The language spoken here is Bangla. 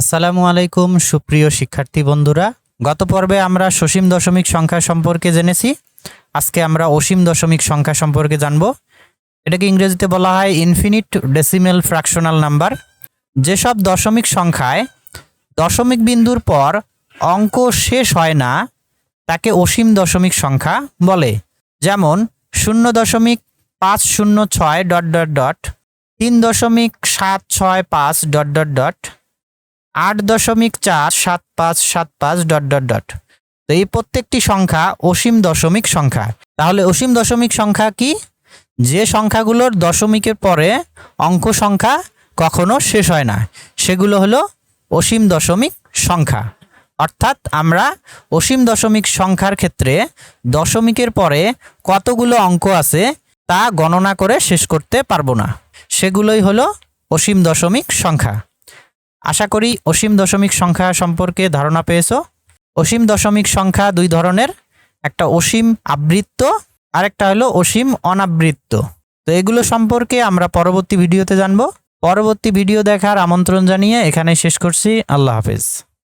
আসসালামু আলাইকুম, সুপ্রিয় শিক্ষার্থী বন্ধুরা। গত পর্বে আমরা সসীম দশমিক সংখ্যা সম্পর্কে জেনেছি। আজকে আমরা অসীম দশমিক সংখ্যা সম্পর্কে জানব। এটাকে ইংরেজিতে বলা হয় ইনফিনিট ডেসিমেল ফ্র্যাকশনাল নাম্বার যেসব দশমিক সংখ্যায় দশমিক বিন্দুর পর অঙ্ক শেষ হয় না, তাকে অসীম দশমিক সংখ্যা বলে। যেমন, শূন্য দশমিক পাঁচ শূন্য ছয় ডট ডট ডট, তিন দশমিক সাত ছয় পাঁচ ডট ডট ডট আট দশমিক চার সাত পাঁচ সাত পাঁচ ডট ডট ডট। তো এই প্রত্যেকটি সংখ্যা অসীম দশমিক সংখ্যা। তাহলে অসীম দশমিক সংখ্যা কি? যে সংখ্যাগুলোর দশমিকের পরে অঙ্ক সংখ্যা কখনো শেষ হয় না, সেগুলো হলো অসীম দশমিক সংখ্যা। অর্থাৎ আমরা অসীম দশমিক সংখ্যার ক্ষেত্রে দশমিকের পরে কতগুলো অঙ্ক আছে তা গণনা করে শেষ করতে পারব না। সেগুলোই হলো অসীম দশমিক সংখ্যা। আশা করি অসীম দশমিক সংখ্যা সম্পর্কে ধারণা পেয়েছ। অসীম দশমিক সংখ্যা দুই ধরনের, একটা অসীম আবৃত্ত, আরেকটা হলো অসীম অনাবৃত্ত। তো এগুলো সম্পর্কে আমরা পরবর্তী ভিডিওতে জানব। পরবর্তী ভিডিও দেখার আমন্ত্রণ জানিয়ে এখানে শেষ করছি। আল্লাহ হাফেজ।